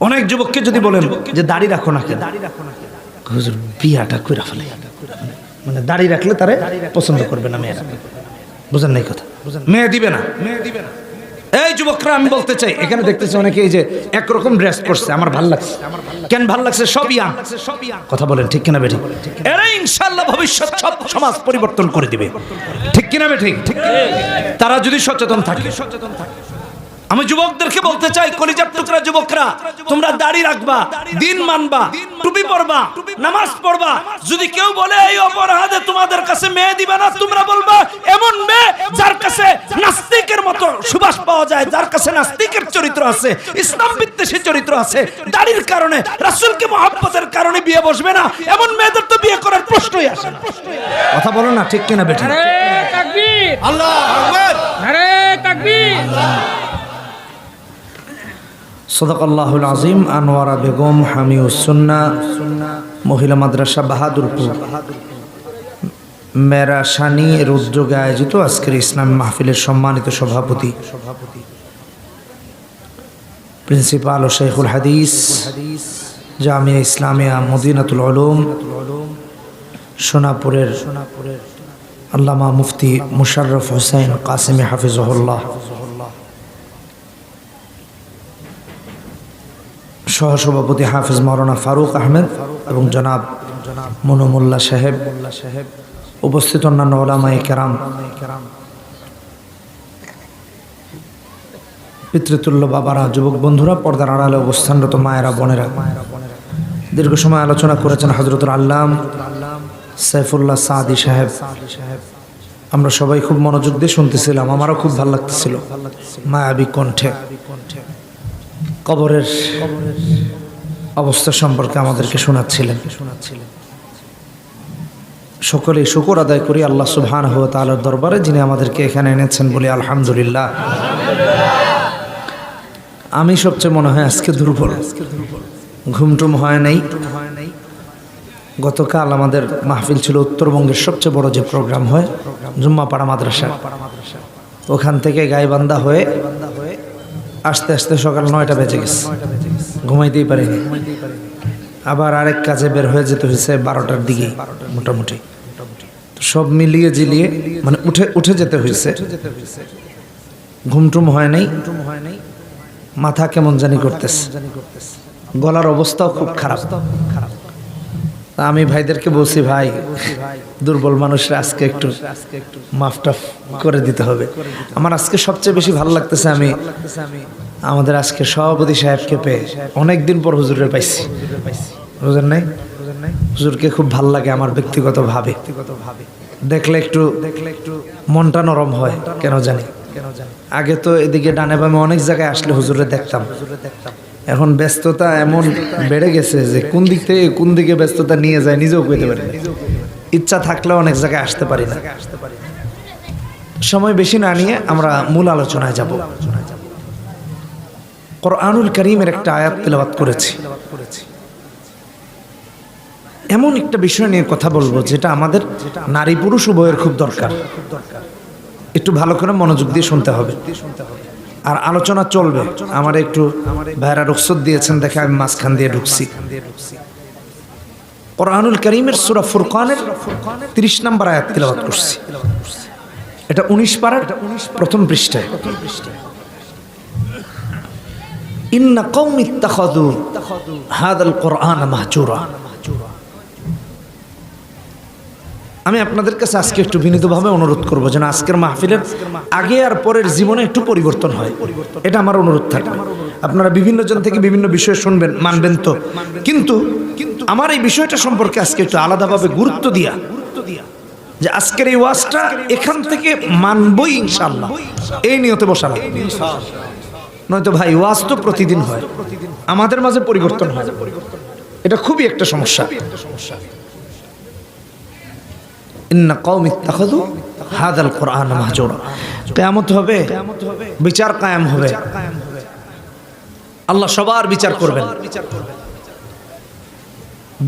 অনেক যুবককে যদি বলেন যে দাড়ি রাখো না বিয়াটা কইরা ফেলে। মানে দাড়ি রাখলে তারে পছন্দ করবে না মেয়েরা। বুঝেন নাই কথা? মেয়ে দিবে না। মেয়ে দিবে না এই যুবকরা, আমি বলতে চাই, এখানে দেখতেছি অনেকে এই যে একরকম ড্রেস করছে, আমার ভালো লাগছে। কেন ভালো লাগছে? সব ইয়াং। কথা বলেন, ঠিক কিনা বেঠিক? এরা ইনশাল্লাহ ভবিষ্যৎ সব সমাজ পরিবর্তন করে দিবে। ঠিক কিনা বেঠিক? ঠিক তারা যদি সচেতন থাকে সচেতন থাকে। আমি যুবকদেরকে বলতে চাই কলিজার টুকরা যুবকরা তোমরা দাড়ি রাখবা দিন মানবা টুপি পরবা নামাজ পড়বা। যদি কেউ বলে এই অপরাধে তোমাদের কাছে মেয়ে দিবে না তোমরা বলবা এমন মেয়ে যার কাছে নাস্তিকের মতো সুবাস পাওয়া যায় যার কাছে নাস্তিকের চরিত্র আছে ইসলাম বিদ্বেষী চরিত্র আছে দাড়ির কারণে রাসূলকে মহব্বতের কারণে বিয়ে বসবে না এমন মেয়েদের তো বিয়ে করার প্রশ্নই আসে না। কথা বলো না ঠিক কিনা বেটা নারে তাকবীর। আল্লাহ আকবার। নারে তাকবীর। সদকাল্লাহুল আজিম, আনোয়ারা বেগম হামিউসুন্না মহিলা মাদ্রাসা বাহাদুরপুর। মেরা সানি এর উদ্যোগে আয়োজিত আজকের ইসলামী মাহফিলের সম্মানিত সভাপতি প্রিন্সিপাল ও শেখুল হাদিস, জামিয়া ইসলামিয়া মদিনাতুল আলম সোনাপুরের সোনাপুরের আল্লামা মুফতি মুশাররফ হোসেন কাসিমি হাফিজহুল্লাহ। সহসভাপতি হাফিজ মৌলানা ফারুক আহমেদ এবং জনাব মনুমুল্লাহ সাহেব উপস্থিত অন্যান্য ওলামাই কেরাম। পিতৃতুল্য বাবারা, যুবক বন্ধুরা, পর্দার আড়ালে অবস্থানরত মায়েরা, বোনেরা। দীর্ঘ সময় আলোচনা করেছেন হজরতুল আল্লাম সাইফুল্লাহ সাদি সাহেব। আমরা সবাই খুব মনোযোগ দিয়ে শুনতেছিলাম, আমারও খুব ভালো লাগতেছিল, মায়াবী কণ্ঠে। কবরের অবস্থা সম্পর্কে আমাদেরকে শোনাচ্ছিলেন। সকলেই শুকর আদায় করি আল্লাহ সুবহান হুয়া তালার দরবারে যিনি আমাদেরকে এখানে এনেছেন বলে আলহামদুলিল্লাহ। আমি সবচেয়ে মনে হয় আজকে দুর্বল। ঘুমটুম হয় নাই। গতকাল আমাদের মাহফিল ছিল উত্তরবঙ্গের সবচেয়ে বড় যে প্রোগ্রাম হয়, জুম্মাপাড়া মাদ্রাসা। ওখান থেকে গাইবান্ধা হয়ে আস্তে আস্তে সকাল নয়টা বেজে গেছে। ঘুমাইতেই পারিনি। আবার আরেক কাজে বের হয়ে যেতে হয়েছে বারোটার দিকে, মোটামুটি। সব মিলিয়ে জিলিয়ে মানে উঠে উঠে যেতে হয়েছে। ঘুমটুম হয় নাই। মাথা কেমন জানি করতেছে। গলার অবস্থাও খুব খারাপ। আমি ভাইদেরকে বলছি, ভাই দুর্বল মানুষরা আজকে একটু মাফটাফ করে দিতে হবে। আমার আজকে সবচেয়ে বেশি ভালো লাগতেছে আমি, আমাদের আজকে সভাপতি সাহেবকে পেয়ে অনেকদিন পর হুজুরের পাইছি। হুজুর নাই? হুজুরকে খুব ভালো লাগে আমার ব্যক্তিগত ভাবে দেখলে একটু দেখলে একটু মনটা নরম হয়, কেন জানি। আগে তো এদিকে ডানে বামে অনেক জায়গায় আসলে হুজুরে দেখতাম। এখন ব্যস্ততা এমন বেড়ে গেছে যে কোন দিক থেকে কোন দিকে ব্যস্ততা নিয়ে যায় নিজেও কইতে পারি। ইচ্ছা থাকলেও অনেক জায়গায় আসতে পারি না। সময় বেশি না নিয়ে আমরা মূল আলোচনায় যাব। কোরআনুল করিমের একটা আয়াত তেলাওয়াত করেছি। এমন একটা বিষয় নিয়ে কথা বলব যেটা আমাদের নারী পুরুষ উভয়ের খুব দরকার। একটু ভালো করে মনোযোগ দিয়ে শুনতে হবে। আর আলোচনা চলবে। আমার একটু ভাইরা রুখসত দিয়েছেন, দেখে আমি মাঝখান দিয়ে ঢুকছি। কোরআনুল করিমের সুরা ফুরকানের তিরিশ নম্বর আয়াত তিলাবাত করছি। এটা উনিশ পাড়ার প্রথম পৃষ্ঠায়। ইন্না কৌম ইত্তাখাদু হাদাল কোরআন মাহজুরা। আমি আপনাদের কাছে আজকে একটু বিনীতভাবে অনুরোধ করব যেন আজকের মাহফিলের আগে আর পরের জীবনে একটু পরিবর্তন হয়। এটা আমার অনুরোধ থাকবে। আপনারা বিভিন্ন জন থেকে বিভিন্ন বিষয় শুনবেন, মানবেন তো। কিন্তু আমার এই বিষয়টা সম্পর্কে আজকে একটু আলাদাভাবে গুরুত্ব দিয়া, যে আজকের এই ওয়াজটা এখান থেকে মানবই ইনশাল্লাহ এই নিয়তে বসালাম নয়তো ভাই, ওয়াজ তো প্রতিদিন হয়। আমাদের মাঝে পরিবর্তন হয়। এটা খুবই একটা সমস্যা। হাদাল হবে, বিচার কায়েম হবে। আল্লাহ সবার বিচার করবেন।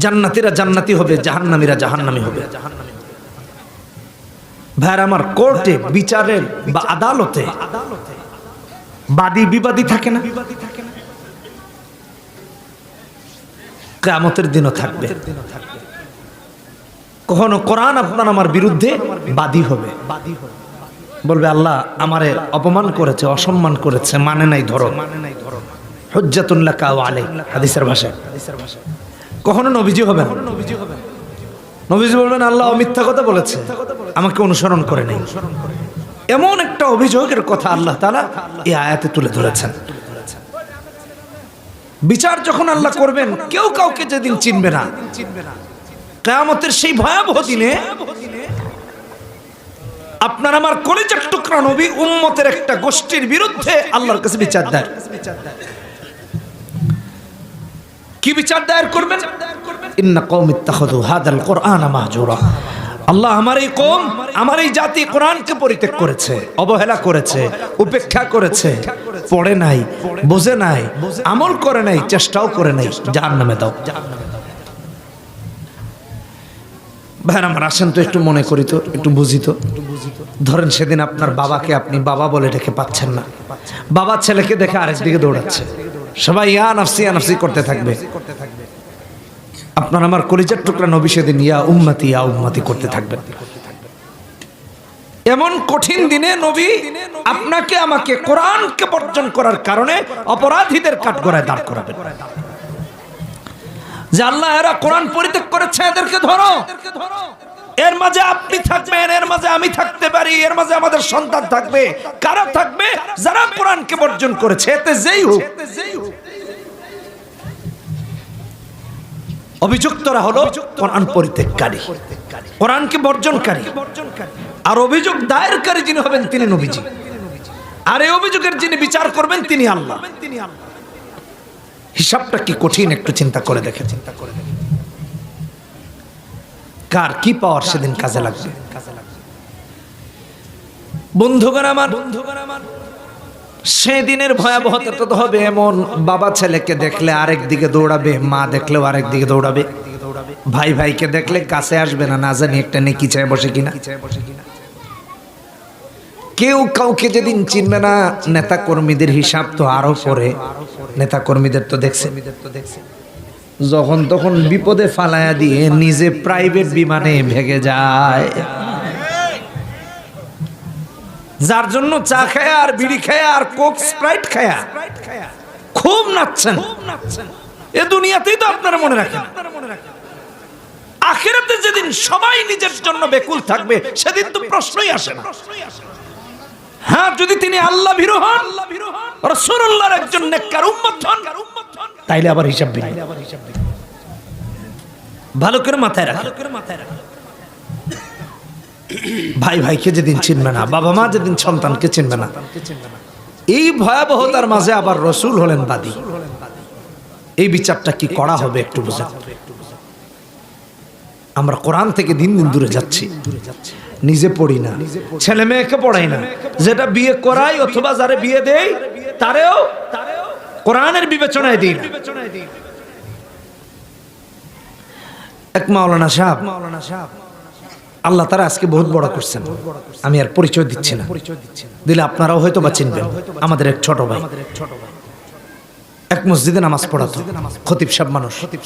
জান্নাতীরা জান্নাতি হবে জাহান্নামীরা জাহান্নামী হবে। ভাইর আমার কোর্টে বিচারের বা আদালতে বাদী বিবাদী থাকে না? কেয়ামতের দিনও থাকবে। কখনো কোরআন আপনার আমার বিরুদ্ধে বাদী হবে। বলবে আল্লাহ আমারে অপমান করেছে অসম্মান করেছে মানে নাই ধরো। বিচার যখন আল্লাহ করবেন, কেউ কাউকে যেদিন চিনবে না। কেয়ামতের সেই ভয়াবহ দিনে আপনার আমার কলেজের টুকরা নবী উম্মতের একটা গোষ্ঠীর বিরুদ্ধে আল্লাহর কাছে বিচার দেয়। কি বিচার দায়ের করবেন? ইন্না হাদাল কুরআন মাহজুরা। আল্লাহ আমার এই কম আমার এই জাতি কোরআনকে পরিত্যাগ করেছে, অবহেলা করেছে, উপেক্ষা করেছে, পড়ে নাই, বোঝে নাই, আমল করে নাই, চেষ্টাও করে নাই, জাহান্নামে দাও। ভাইয়ের আমার আসেন তো একটু মনে করি তো, একটু বুঝি তো। ধরেন সেদিন আপনার বাবাকে আপনি বাবা বলে ডেকে পাচ্ছেন না। বাবা ছেলেকে দেখে আরেক দিকে দৌড়াচ্ছে। সবাই ইয়া নাফসি ইয়া নাফসি করতে থাকবে। আপনার আমার কলিজার টুকরা নবী সেদিন ইয়া উম্মতি ইয়া উম্মতি করতে থাকবেন এমন কঠিন দিনে নবী আপনাকে, আমাকে কোরআনকে বর্জন করার কারণে অপরাধীদের কাঠগড়ায় দাঁড় করাবেন। যে আল্লাহ এরা কোরআন পরিত্যাগ করেছে, এদেরকে ধরো। এর মাঝে আপনি থাকবেন, এর মাঝে আমি থাকতে পারি, এর মাঝে আমাদের সন্তান থাকবে। কারা থাকবে? যারা কোরআনকে বর্জন করেছে, এতে যেই হোক। অভিযুক্তরা হলো কোরআন পরিত্যাগকারী, কোরআনকে বর্জনকারী। আর অভিযোগ দায়েরকারী যিনি হবেন তিনি নবীজি। আর এই অভিযোগের যিনি বিচার করবেন তিনি আল্লাহ। হিসাবটা কি কঠিন একটু চিন্তা করে দেখে চিন্তা করে দেখে কার কি পাওয়ার সেদিন কাজে লাগবে? বন্ধুগণ আমার বন্ধুগণ আমার সেদিনের ভয়াবহতা তো হবে এমন বাবা ছেলেকে দেখলে আরেক দিকে দৌড়াবে, মা দেখলেও আরেক দিকে দৌড়াবে। ভাই ভাইকে দেখলে কাছে আসবে না না জানি একটা নেকি চায় বসে কিনা। কেউ কাউকে যেদিন চিনবে না নেতা কর্মীদের হিসাব তো আরও পরে। নেতা কর্মীদের তো দেখছে। যখন তখন বিপদে ফালায়া দিয়ে নিজে প্রাইভেট বিমানে ভেগে যায়। যার জন্য চা খায় আর বিড়ি খায় আর কোক স্প্রাইট খায় খুব নাচছেন। এ দুনিয়াতেই তো আপনারা মনে রাখেন। আখেরাতে যেদিন সবাই নিজের জন্য বেকুল থাকবে, সেদিন তো প্রশ্নই আসে না। হ্যাঁ যদি তিনি আল্লাহ ভীরু হন রসুল্লাহর একজন নেককার উম্মত হন, তাইলে আবার হিসাব বিল ভালো করে মাথায় রাখ ভাই, ভাইকে যেদিন চিনবে না, বাবা মা যেদিন সন্তানকে চিনবে না, এই ভয়াবহতার মাঝে আবার রসুল হলেন বাদী। এই বিচারটা কি করা হবে একটু বুঝেন আমরা কোরআন থেকে দিন দিন দূরে যাচ্ছি। নিজে পড়ি না, ছেলে মেয়েকে পড়াই না। যেটা বিয়ে করাই অথবা যারে বিয়ে দেই, তারেও কোরআনের বিবেচনায় দিই না। এক মাওলানা সাহেব মাওলানা সাহেব আল্লাহ তারা আজকে বহুত বড় করছেন। আমি আর পরিচয় দিচ্ছি না। দিলে আপনারাও হয়তো বা চিনবেন। আমাদের এক ছোট ভাই। এক মসজিদে নামাজ পড়াতো। খতিব সাহেব মানুষ। খতিব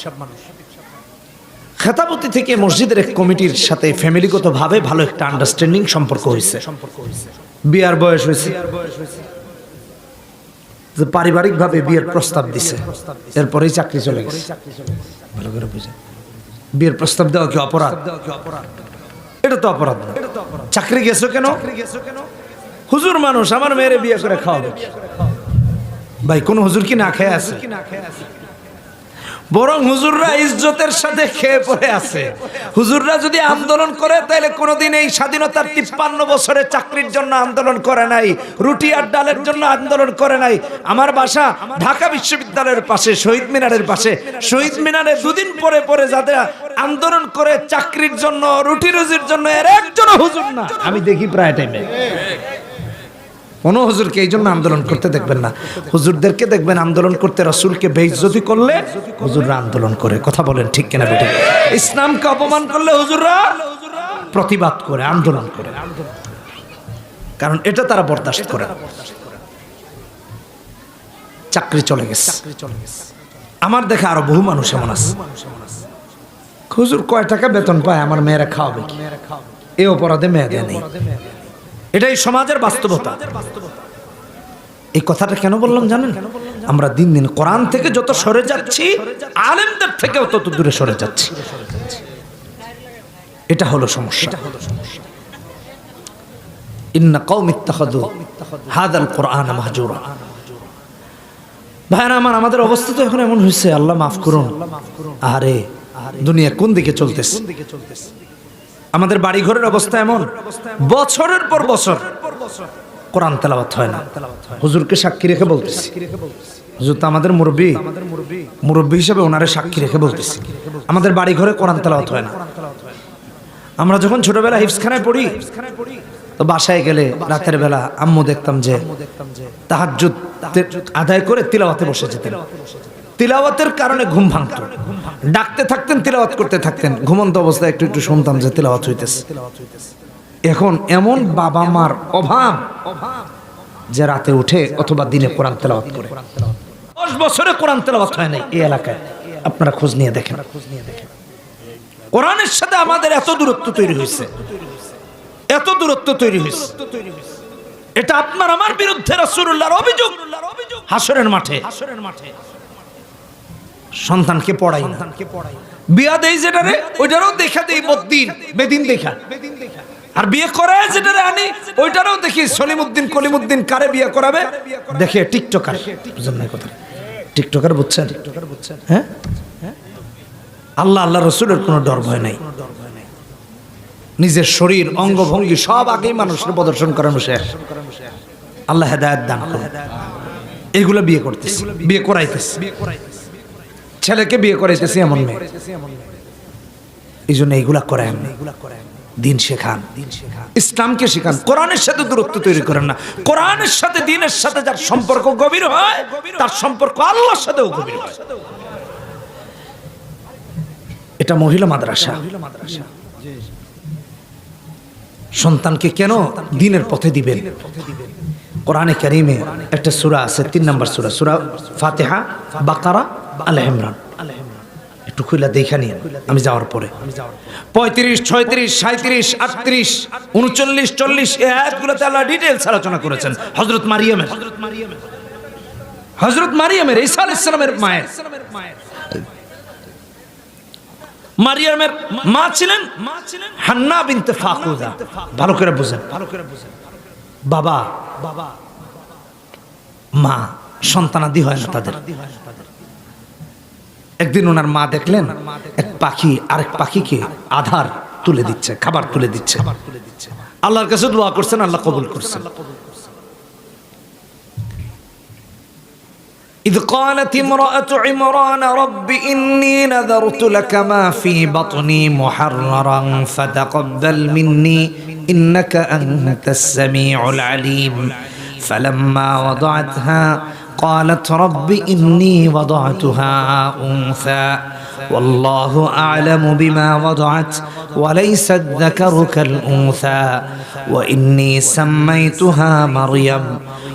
খেতাবতী থেকে মসজিদের এক কমিটির সাথে ফ্যামিলিগত ভাবে ভালো একটা আন্ডারস্ট্যান্ডিং সম্পর্ক হয়েছে। বিয়ার বয়স হয়েছে। যে পারিবারিক ভাবে বিয়ের প্রস্তাব দিছে। এরপরেই চাকরি চলে গেছে। ভালো করে বুঝে বিয়ের প্রস্তাব দেওয়া কি অপরাধ? এটা তো অপরাধ না। চাকরি গেছো কেন? হুজুর মানুষ, আমার মেয়েরে বিয়ে করে খাওয়াবে। ভাই, কোন হুজুর কি না খেয়ে আছে? বরং হুজুররা ইজ্জতের সাথে খেয়ে পড়ে আছে। হুজুররা যদি আন্দোলন করে, তাহলে কোনোদিন এই স্বাধীনতার তিপ্পান্ন বছরে চাকরির জন্য আন্দোলন করে নাই, রুটি আর ডালের জন্য আন্দোলন করে নাই। আমার বাসা ঢাকা বিশ্ববিদ্যালয়ের পাশে, শহীদ মিনারের পাশে। শহীদ মিনারে দুদিন পরে পরে যাদের আন্দোলন করে, চাকরির জন্য রুটি রুজির জন্য, এর একজনও হুজুর না। আমি দেখি প্রায় টাইমে কোনো হুজুরকে এই জন্য আন্দোলন করতে দেখবেন না। হুজুরদেরকে দেখবেন আন্দোলন করতে রসুলকে বেইজ্জতি করলে হুজুররা আন্দোলন করে। কথা বলেন ঠিক কিনা বেটে ইসলামকে অপমান করলে হুজুররা প্রতিবাদ করে, আন্দোলন করে। কারণ এটা তারা বরদাস্ত করে। চাকরি চলে গেছে। আমার দেখে আরও বহু মানুষ এমন আছে। খুজুর কয় টাকা বেতন পায়? আমার মেয়েরা খাওয়াবে এই অপরাধে মেয়েদের নেই। এটাই সমাজের বাস্তবতা। এই কথাটা কেন বললাম জানেন? আমরা দিন দিন কোরআন থেকে যত সরে যাচ্ছি আলেমদের থেকেও তত দূরে সরে যাচ্ছি। এটা হলো সমস্যা। ইন্না হাদাল কোরআন মাহজুরা ভাইরা আমার আমাদের অবস্থা তো এখন এমন হয়েছে আল্লাহ মাফ করুন। আরে দুনিয়া কোন দিকে চলতেছে? আমাদের বাড়ি ঘরের অবস্থা এমন। বছরের পর বছর কোরআন তেলাওয়াত হয় না। হুজুরকে সাক্ষী রেখে বলতেছি। হুজুর তো আমাদের মুরব্বী। মুরব্বী হিসেবে ওনারে সাক্ষী রেখে বলতেছি। আমাদের বাড়ি ঘরে কোরআন তেলাওয়াত হয় না। আমরা যখন ছোটবেলা হিফসখানায় পড়ি, তো বাসায় গেলে রাতের বেলা আম্মু দেখতাম যে তাহাজ্জুদ আদায় করে তিলাওয়াতে বসে যেতেন। তিলাওয়াতের কারণে ঘুম ভাঙত। ডাকতে থাকতেন, তিলাওয়াত করতে থাকতেন। ঘুমন্ত অবস্থায় একটু একটু শুনতাম যে তিলাওয়াত হইতেছে। এখন এমন বাবা মার অভাব যে রাতে উঠে অথবা দিনে কোরআন তেলাওয়াত করে। দশ বছরে কোরআন তেলাওয়াত হয় নাই এই এলাকায়। আপনারা খোঁজ নিয়ে দেখেন। কোরআনের সাথে আমাদের এত দূরত্ব তৈরি হয়েছে এত দূরত্ব তৈরি হয়েছে এটা আপনার, আমার বিরুদ্ধে রাসূলুল্লাহর অভিযোগ। হাসরের মাঠে হাসরের মাঠে। সন্তানকে পড়াই না। বিয়া দেই যেটারে ওইটারও দেখা দেই বদিন বেদিন দেখা। আর বিয়ে করায় যেটারে আনি ওইটারও দেখি সলিমুদ্দিন কলিমুদ্দিন কারে বিয়ে করাবে? দেখে টিকটকার বুঝলেন না কথা টিকটকার বুঝছেন? টিকটকার বুঝছেন? হ্যাঁ? আল্লাহ আল্লাহ রসুলের কোনো ডর ভয় নাই। নিজের শরীর অঙ্গভঙ্গি সব আগেই মানুষের প্রদর্শন করানো শেষ। আল্লাহ হেদায়ত দান করে এইগুলো বিয়ে করতেছি বিয়ে করাইতেছি। ছেলেকে বিয়ে করাইতেছি এমন মেয়ে। এই জন্য এইগুলা করেন দিন শেখান। ইসলামকে শেখান। কোরআনের সাথে দূরত্ব তৈরি করেন না। কোরআনের সাথে, দিনের সাথে যার সম্পর্ক গভীর হয়, তার সম্পর্ক আল্লাহর সাথেও গভীর হয়। এটা মহিলা মাদ্রাসা। সন্তানকে কেন দিনের পথে দিবেন? কোরআনে কারিমে একটা সূরা আছে, তিন নম্বর সূরা সূরা ফাতিহা, বাকারা আল একটু দেখা নিয়ে আমি যাওয়ার পরে। পঁয়ত্রিশ, ছয়ত্রিশ সাঁত্রিশ আটত্রিশ, উনচল্লিশ, চল্লিশ আয়াতগুলোতে আল্লাহ ডিটেলস আলোচনা করেছেন। হজরত মারিয়ামের। হজরত মারিয়ামের মায়ের। মারিয়ামের মা ছিলেন হান্না বিনতে ফাকুদা। ভালো করে বুঝেন। ভালো করে বুঝেন বাবা বাবা, মা, সন্তানাদি হয় না তাদের। একদিন ওনার মা দেখলেন এক পাখি আরেক পাখিকে আধার তুলে দিচ্ছে খাবার তুলে দিচ্ছে আল্লাহর কাছে দোয়া করছেন আল্লাহ কবুল করছেন إذ قالت امرأة عمران رب إني نذرت لك ما في بطني محررا فتقبل مني إنك أنت السميع العليم فلما وضعتها قالت رب إني وضعتها أنثى. والله أعلم بما وضعت وليس الذكر كالأنثى. وإني سميتها مريم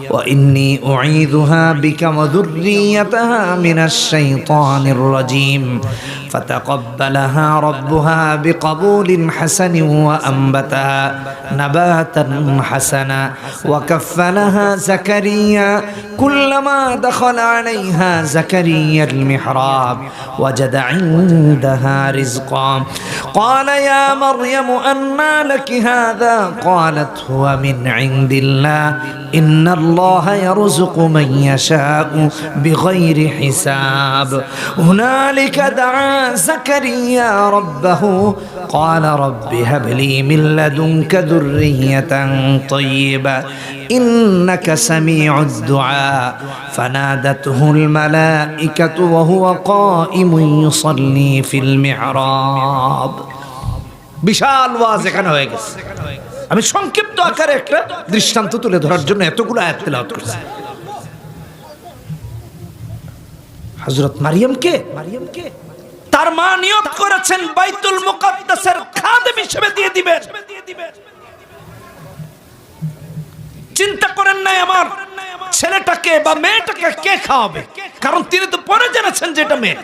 وإني أعيذها بك وذريتها من الشيطان الرجيم. فتقبلها ربها بقبول حسن وأنبتها نباتا حسنا وكفلها زكريا كلما دخل عليها زكريا المحراب وجد عندها رزقا. قال يا مريم أنى لك هذا؟ قالت هو من عند الله. إن الله يرزق من يشاء بغير حساب. هنالك دعا زكريا ربه قال رب هب لي من لدنك ذرية طيبة إنك سميع الدعاء فنادته الملائكة وهو قائم يصلي في المحراب বিশাল ওয়াজ এখানে হয়ে গেছে আমি সংক্ষিপ্ত আকারে একটা দৃষ্টান্ত তুলে ধরার জন্য এতগুলো আয়াত তেলাওয়াত করেছি হযরত মারিয়ামকে মারিয়ামকে তার মা নিয়ত করেছেন বাইতুল মুকাদ্দাসের খাদেম হিসেবে দিয়ে দিবেন। চিন্তা করেন নাই আমার, ছেলেটাকে বা মেয়েটাকে কে খাওয়াবে? কারণ তিনি তো পরে জেনেছেন যেটা মেয়ে।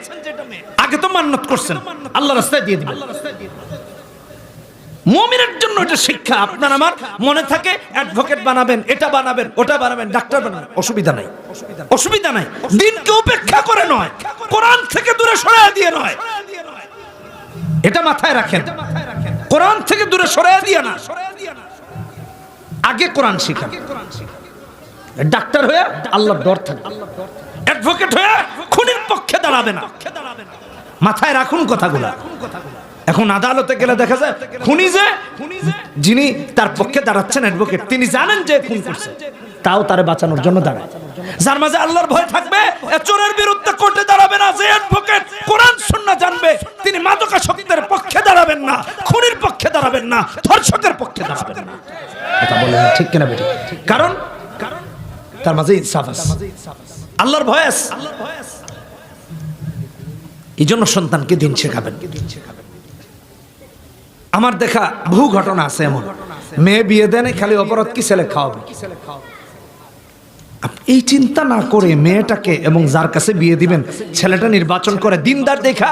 আগে তো মান্নত করছেন। আল্লাহ রাস্তায় দিয়ে দিবেন। মমিনের জন্য এটা শিক্ষা। আপনার আমার মনে থাকে অ্যাডভোকেট বানাবেন, এটা বানাবেন, ওটা বানাবেন, ডাক্তার বানাবেন। অসুবিধা নাই। অসুবিধা নাই। দিনকে উপেক্ষা করে নয়, কোরআন থেকে দূরে সরাই দিয়ে নয়। এটা মাথায় রাখেন। কোরআন থেকে দূরে সরাই দিয়ে না। আগে কোরআন শিখান। ডাক্তার হয়ে আল্লাহর ডর থাকে অ্যাডভোকেট হয়ে খুনির পক্ষে দাঁড়াবে না। মাথায় রাখুন কথাগুলা। এখন আদালতে গেলে দেখা যায় খুনি যে, যিনি তার পক্ষে দাঁড়াচ্ছেন অ্যাডভোকেট তিনি জানেন যে খুন করছে। তাও তারে বাঁচানোর জন্য দাঁড়ায়। যার মাঝে আল্লাহর ভয় থাকবে চোরের বিরুদ্ধে কোর্টে দাঁড়াবে না, যে অ্যাডভোকেট কোরআন, সুন্নাহ জানবে, তিনি মাদকাসক্তের পক্ষে দাঁড়াবেন না, খুনির পক্ষে দাঁড়াবেন না, ধর্ষকের পক্ষে দাঁড়াবেন না। কথা বলেন ঠিক কিনা বেটি কারণ তার মাঝে ইনসাফ আছে। আল্লাহর ভয় আছে। এই জন্য সন্তানকে দিন শেখাবেন। আমার দেখা বহু ঘটনা আছে এমন। মেয়ে বিয়ে দেন খালি অপরাধ কি ছেলে খাওয়াবে? এই চিন্তা না করে মেয়েটাকে এবং যার কাছে বিয়ে দিবেন, ছেলেটা নির্বাচন করে দিনদার দেখা।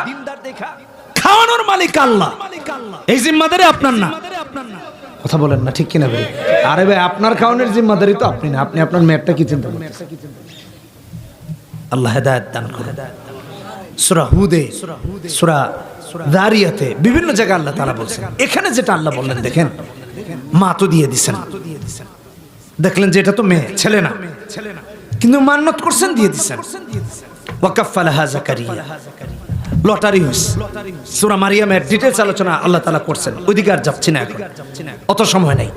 খাওয়ানোর মালিক আল্লাহ। এই জিম্মাদারি আপনার না। কথা বলেন না, ঠিক কিনা ভাই? আরে ভাই, আপনার খাওয়ানোর জিম্মাদারি তো আপনি না, আপনি আপনার মেয়েরটা কি চিন্তা আল্লাহ হেদায়ত দান করে সুরা হুদে, সুরা দারিয়াতে বিভিন্ন জায়গায় আল্লাহ তারা বলছেন। এখানে যেটা আল্লাহ বললেন, দেখেন মা তো দিয়ে দিছেন। দেখলেন যে এটা তো মেয়ে, ছেলে না। কিন্তু মান্নত করছেন, দিয়ে দিছেন। লটারি মারিয়ামের ডিটেইলস আলোচনা আল্লাহ তাআলা করছেন। অত সময় নাই।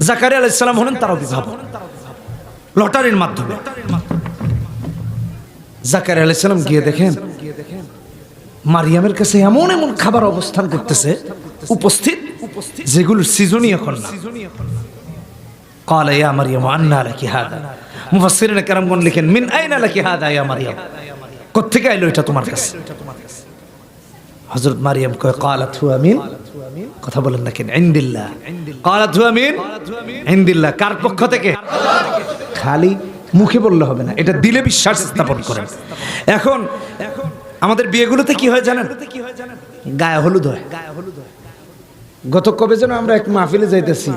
জাকারিয়া হলেন লটারির মাধ্যমে। জাকারিয়া আলাইহিস সালাম গিয়ে দেখেন মারিয়ামের কাছে এমন এমন খাবার অবস্থান করতেছে উপস্থিত যেগুলো সিজনই এখন না قال يا مريم أنى لك هذا মুফাসসিরিন কেরামগণ লিখেন মিন আইনা লাকি হাদা ইয়া মারিয়াম কোত্থেকে আইলো এটা তোমার কাছে হযরত মারিয়াম কয় قالت هو মিন কথা বলেন না কেন ইনদিল্লাহ قالت هو মিন ইনদিল্লাহ কার পক্ষ থেকে খালি মুখে বললে হবে না, এটা দিলে বিশ্বাস স্থাপন করেন এখন আমাদের বিয়েগুলোতে কি হয় জানেন? গায়ে হলুদ হয়। গত কবে যেন আমরা এক মাহফিলে যাইতেছি,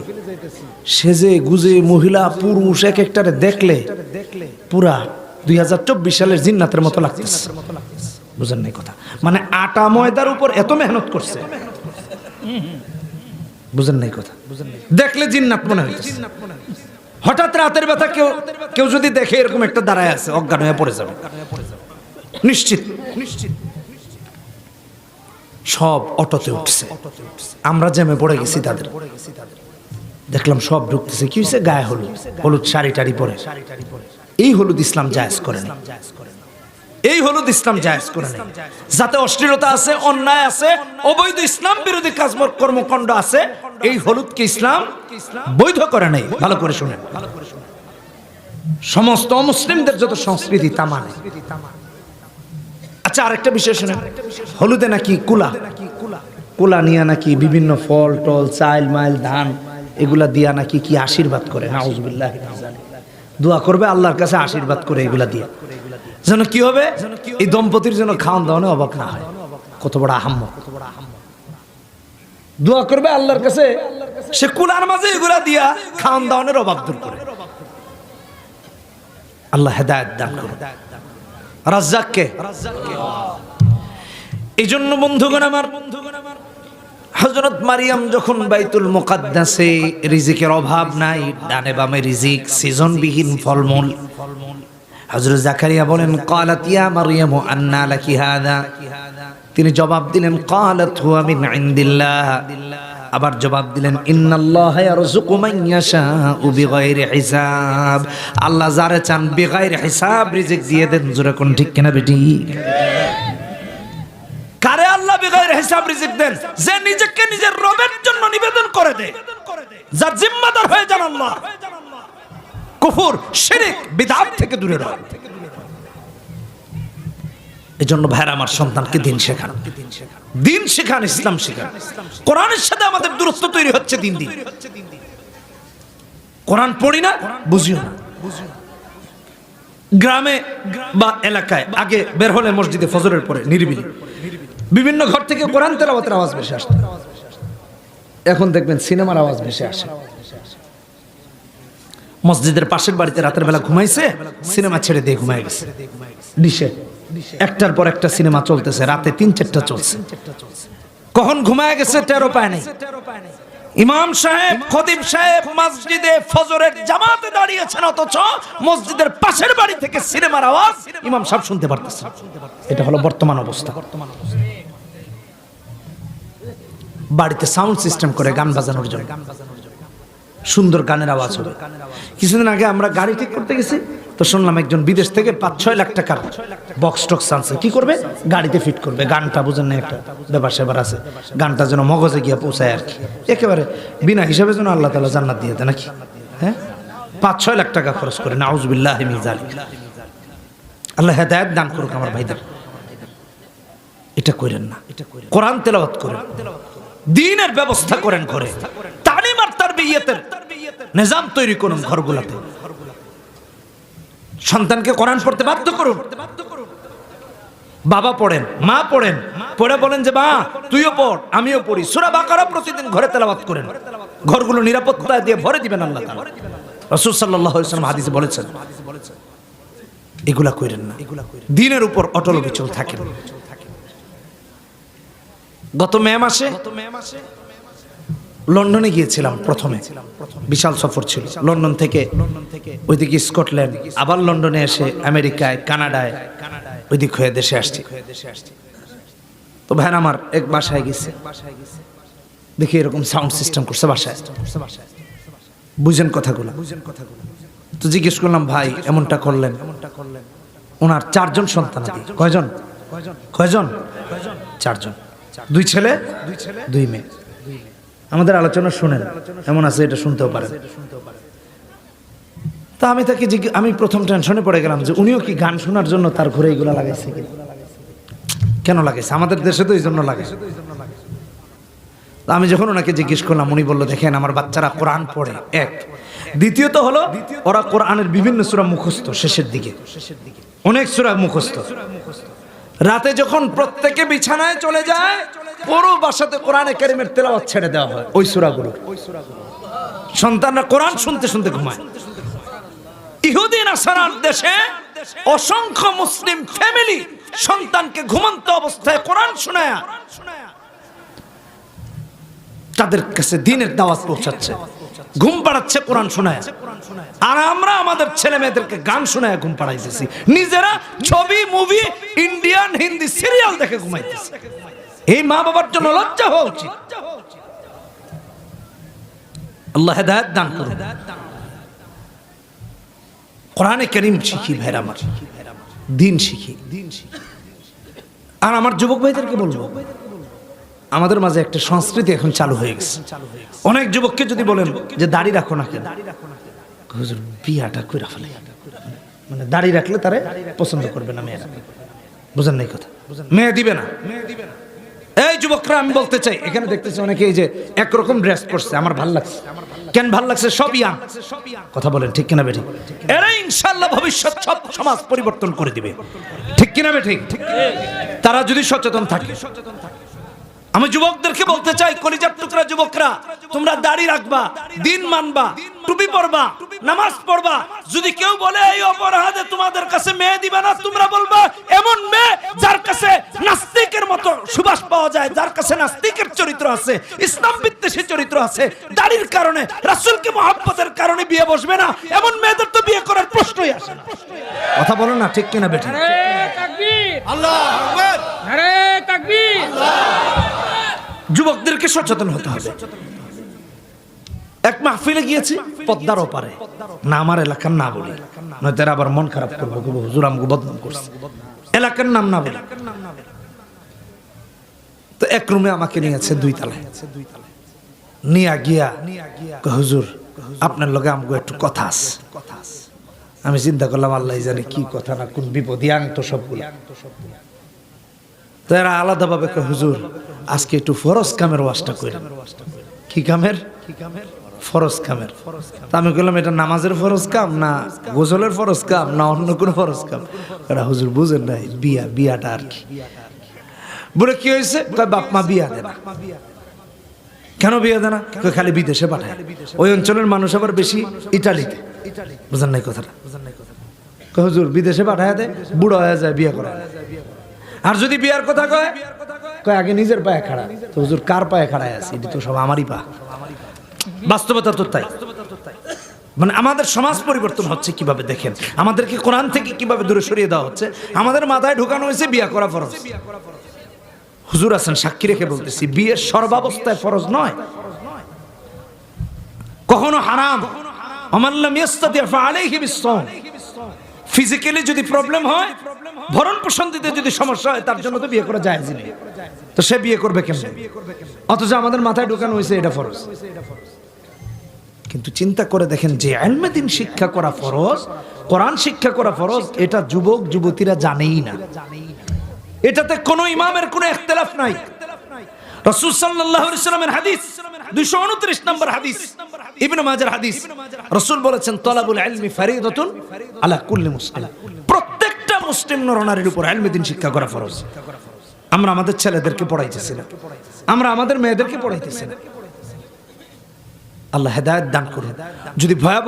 সেজে গুজে মহিলা, পুরুষ এক একটারে দেখলে পুরা দুই হাজার চব্বিশ সালের জিন্নাতের মতো লাগতেছে। বুঝেন নাই কথা? মানে আটা ময়দার উপর এত মেহনত করছে। বুঝেন নাই কথা? দেখলে জিন্নাত মনে হইতেছে। হঠাৎ রাতের ব্যথা কেউ কেউ যদি দেখে এরকম একটা দাঁড়ায় আছে, অজ্ঞান হয়ে পড়ে যাবে। নিশ্চিত। নিশ্চিত সব অটোতে উঠছে। আমরা জ্যামে পড়ে গেছি তাদের। দেখলাম সব ঢুকতেছে। কি হয়েছে গায়ে হলুদ। হলুদ শাড়ি টাড়ি পরে। এই হলুদ ইসলাম জায়েজ করে না এই হলুদ ইসলাম জায়েজ করে নাই। যাতে অশ্লীলতা আছে, অন্যায় আছে, অবৈধ ইসলাম বিরোধী কাজ কর্মকাণ্ড আছে, এই হলুদকে ইসলাম বৈধ করে নাই। ভালো করে শুনেন। সমস্ত মুসলিমদের যত সংস্কৃতি, তা মানে। আচ্ছা আরেকটা বিষয় শুনেন। হলুদে নাকি কুলা? কুলা নিয়ে নাকি বিভিন্ন ফল, টল, চাইল, মাইল, ধান, এগুলা দিয়া নাকি কি আশীর্বাদ করে? নাউজুবিল্লাহ। দোয়া করবে আল্লাহর কাছে আশীর্বাদ করে এগুলা দিয়ে। যেন কি হবে? এই দম্পতির যেন খাওয়ান দাওয়ানে অভাব না হয়। কত বড় আহাম্ম। দোয়া করবে আল্লাহর কাছে, সে কুলার মাঝে এগুলা দিয়া খাওয়ান দাওয়ানের অভাব দূর করে। আল্লাহ হেদায়ত দান করে রাজ্জাককে। এই জন্য বন্ধুগণ আমার বন্ধুগণ আমার হজরত মারিয়াম যখন বাইতুল মুকাদ্দাসে রিজিকের অভাব নাই, ডানে বামে রিজিক, সিজনবিহীন ফলমূল হজরত জাকারিয়া বলেন, কালাত ইয়া মারিয়াম আন্না লাকি হাদা তিনি জবাব দিলেন, কালাত হুয়া মিন ইনদিল্লাহ। আবার জবাব দিলেন, ইন্নাল্লাহ ইয়ারযুকু মান ইয়াশাউ বিগাইরি হিসাব। আল্লাহ যারে চান বিগাইরি হিসাব রিজিক দিয়ে দেন, জোরে কোন ঠিক কিনা বেটি? কারে আল্লাহ বিগাইর হিসাব রিজিক দেন? যে নিজেকে নিজের রবের জন্য নিবেদন করে দেয়, যার জিম্মাদার হয়ে যান আল্লাহ। কুফর, শিরিক বিদআত থেকে দূরে রয়। এজন্য ভাইরা আমার সন্তানকে দিন শেখান। দিন শেখান, ইসলাম শেখান। কোরআনের সাথে আমাদের দূরত্ব তৈরি হচ্ছে দিন দিন। কোরআন পড়ি না, বুঝিও না। গ্রামে বা এলাকায় আগে বের হলে মসজিদে ফজরের পরে, নিরিবিলি। বিভিন্ন ঘর থেকে কোরআন তেলাওয়াতের আওয়াজ ভেসে আসতো। এখন দেখবেন সিনেমার আওয়াজ ভেসে আসে। মসজিদের পাশের বাড়িতে রাতের বেলা ঘুমাইছে, সিনেমা ছেড়ে দিয়ে ঘুমাই গেছে। ডিশে একটার পর একটা সিনেমা চলতেছে, রাতে তিন চারটা চলছে। কখন ঘুমায় গেছে টেরো পায় নাই। ইমাম সাহেব খতিব সাহেব মসজিদে ফজরের জামাতে দাঁড়িয়েছেন, অথচ মসজিদের পাশের বাড়ি থেকে সিনেমার আওয়াজ ইমাম সাহেব শুনতে পারতেছে এটা হলো বর্তমান অবস্থা। বাড়িতে সাউন্ড সিস্টেম করে গান বাজানোর জন্য। সুন্দর গানের আওয়াজ হবে। কিছুদিন আগে আমরা গাড়ি ঠিক করতে গেছি, তো শুনলাম একজন বিদেশ থেকে পাঁচ ছয় লাখ টাকার বক্স টক্স আনছে। কি করবে? গাড়িতে ফিট করবে। গানটা বুঝেন না একটা ব্যাপার সেবার আছে। গানটা যেন মগজে গিয়ে পৌঁছায় আর কি। একেবারে বিনা হিসাবে যেন আল্লাহ তালা জান্নাত দিয়ে দেয় নাকি? হ্যাঁ? পাঁচ ছয় লাখ টাকা খরচ করে। নাউজবিল্লাহ আল্লাহ হেদায়ত দান করুক আমার ভাইদের। এটা করেন না। কোরআন তেলাওয়াত করেন। দিনের ব্যবস্থা করেন করে তালিম আর তার বিয়েতের নিজাম তৈরি করুন ঘরগুলাতে। সন্তানকে কোরআন পড়তে বাধ্য করুন। বাবা পড়েন, মা পড়েন, পড়ে বলেন যে, মা, তুইও পড়, আমিও পড়ি। সুরা বাকারা প্রতিদিন ঘরে তেলাওয়াত করেন। ঘরগুলো নিরাপত্তা দিয়ে ভরে দিবেন আল্লাহ তাআলা। রাসূল আলাইহি ওয়াসাল্লাম হাদিসে বলেছেন, এগুলা কইরেন না। দিনের উপর অটল অবিচল থাকেন। গত মে মাসে লন্ডনে গিয়েছিলাম প্রথমে। বিশাল সফর ছিল। লন্ডন থেকে ওইদিকে স্কটল্যান্ড, আবার লন্ডনে এসে আমেরিকায়, কানাডায়, ওইদিক হয়ে দেশে আসছি। তো ভ্যান আমার এক বাসায় গেছে। দেখি এরকম সাউন্ড সিস্টেম করছে বাসায়। বুঝেন কথাগুলো। বুঝেন কথাগুলো তো জিজ্ঞেস করলাম, ভাই, এমনটা করলেন? ওনার চারজন সন্তান আদি। কয়জন? কয়জন? চারজন। দুই ছেলে দুই ছেলে, দুই মেয়ে। আমাদের আলোচনা শুনেন। এমন আছে, এটা শুনতেও পারেন। তা আমি তাকে আমি প্রথম টেনশনে পড়ে গেলাম যে উনিও কি গান শোনার জন্য তার ঘরে এগুলো লাগাইছে কিনা? লাগাইছে? আমাদের দেশে তো এই জন্য লাগে। আমি যখন ওনাকে জিজ্ঞেস করলাম, উনি বলল, দেখেন, আমার বাচ্চারা কোরআন পড়ে, এক। দ্বিতীয়ত হলো, ওরা কোরআনের বিভিন্ন সুরা মুখস্থ, শেষের দিকে। অনেক সুরা মুখস্থ। রাতে যখন প্রত্যেকে বিছানায় চলে যায় পুরো বাসাতে কোরআনে কারিমের তেলাওয়াত ছেড়ে দেওয়া হয়, ওই সুরাগুলো। সন্তানরা কোরআন শুনতে শুনতে ঘুমায়। ইহুদি, নাসারার দেশে অসংখ্য মুসলিম ফ্যামিলি সন্তানকে ঘুমন্ত অবস্থায় কোরআন শোনায়। তাদের কাছে দিনের দাওয়াত পৌঁছাচ্ছে, ঘুম পাড়াচ্ছে, কোরআন শোনায়। আর আমরা আমাদের ছেলে মেয়েদেরকে গান শোনায় ঘুম পাড়াইতেছি। নিজেরা ছবি, মুভি, ইন্ডিয়ান, হিন্দি সিরিয়াল দেখে ঘুমাইতেছি। এই মা বাবার জন্য লজ্জা হওয়া উচিত। আল্লাহ হেদায়ত দান করুন। কোরআনে শিখি আমার দিন শিখি দিন শিখি আর আমার যুবক ভাইদেরকে বলব, আমাদের মাঝে একটা সংস্কৃতি এখন চালু হয়ে গেছে। অনেক যুবককে যদি বলেন যে দাড়ি রাখো না কেন, হুজুর, বিয়াটা কইরা ফেলে মানে দাড়ি রাখলে তারে পছন্দ করবে না মেয়েরা। বুঝেন নাই কথা? মেয়ে দিবে না মেয়ে দিবে না। এই যুবকরা, আমি বলতে চাই, এখানে দেখতেছি অনেকে এই যে একরকম ড্রেস করছে আমার ভালো লাগছে। কেন ভালো লাগছে? সব ইয়াং। কথা বলেন, ঠিক কিনা বেঠিক? এরা ইনশাল্লাহ ভবিষ্যৎ সব সমাজ পরিবর্তন করে দিবে। ঠিক কিনা বেঠিক? তারা যদি সচেতন থাকে। আমি যুবকদেরকে বলতে চাই, কলিজার টুকরা যুবকরা, তোমরা দাড়ি রাখবা, দিন মানবা। টুপি পরবা নামাজ পড়বা। যদি কেউ বলে এই অপরাধে তোমাদের কাছে মেয়ে দিবে না তোমরা বলবা এমন মেয়ে যার কাছে নাস্তিকের মতো সুবাস পাওয়া যায় যার কাছে নাস্তিকের চরিত্র আছে ইসলাম বিদ্বেষী চরিত্র আছে দাড়ির কারণে রাসূলকে মহব্বতের কারণে বিয়ে বসবে না এমন মেয়েদের তো বিয়ে করার প্রশ্নই আসে না। কথা বলো না ঠিক কিনা তাকবীর। আল্লাহ তাকবীর। যুবকদেরকে সচেতন হতে হবে। এক মাহফিলে গিয়েছি, পদ্মার ওপারে। না আমার এলাকার না বলি। নয়তো আবার মন খারাপ করব করব হুজুর আমাকে বদনাম করছে। এলাকার নাম না বলি। তো এক রুমে আমাকে নিয়েছে দুই তালায়। নিয়া গিয়া হুজুর, আপনার লগে আমাকে একটু কথা আছে। আমি চিন্তা করলাম, আল্লাহ জানে কি কথা না কোন বিপদে আং তো সবগুলো। তো এরা আলাদাভাবে হুজুর, আজকে একটু ফরজ কামের ওয়াজটা করেন কি কামের? ফরজ কামের। আমি বললাম এটা নামাজের ফরজ কাম না গোসলের ফরজ কাম না অন্য কোনো ফরজ কাম? এরা, হুজুর, বুঝেন নাই, বিয়া, বিয়াটা আর কি। বলে কি হয়েছে বাপ মা বিয়া দেয় না কেন বিয়ে দেয় না খালি বিদেশে পাঠায়। ওই অঞ্চলের মানুষ আবার বেশি ইটালিতে। বুঝেন নাই কথাটা? হুজুর, বিদেশে পাঠায় দেয় বুড়ো হয়ে যায়, বিয়ে করা আর যদি বিয়ার কথা কয় কয়, আগে নিজের পায়ে খাড়া। তো হুজুর, কার পায়ে খাড়ায় আছে? এটি তো সব আমারই পা। বাস্তবতা তো তাই। মানে আমাদের সমাজ পরিবর্তন হচ্ছে কীভাবে দেখেন? আমাদেরকে কোরআন থেকে কীভাবে দূরে সরিয়ে দেওয়া হচ্ছে? আমাদের মাথায় ঢুকানো হয়েছে বিয়া করা ফরজ। হুজুর আছেন, সাক্ষী রেখে বলতেছি, বিয়ের সর্বাবস্থায় ফরজ নয়। কখনো হারাম। ফাআলাইহি বিসসাম ফিজিক্যালি যদি প্রবলেম হয়, ভরণ পোষণ দিতে যদি সমস্যা হয়, তার জন্য তো বিয়ে করা যায় নেই। তো সে বিয়ে করবে অথচ আমাদের মাথায় ঢুকানো হয়েছে এটা ফরজ। কিন্তু চিন্তা করে দেখেন যে আলমেদিন শিক্ষা করা ফরজ, কোরআন শিক্ষা করা ফরজ, এটা যুবক, যুবতীরা জানেই না। এটাতে কোনো ইমামের কোনো ইখতিলাফ নাই। হাদিস 229 নম্বর হাদিস, ইবনে মাজার হাদিস। রাসূল বলেছেন, তলাবুল ইলমি ফরিদাতুন আলা কুল্লি মুসলিম। প্রত্যেকটা মুসলিম উপর শিক্ষা করা ফরজ। আমরা আমাদের ছেলেদেরকে পড়াইতেছি না। আমরা আমাদের মেয়েদেরকে পড়াইতেছি না। আল্লাহ হেদায়ত দান করুন। যদি ভয়াবহ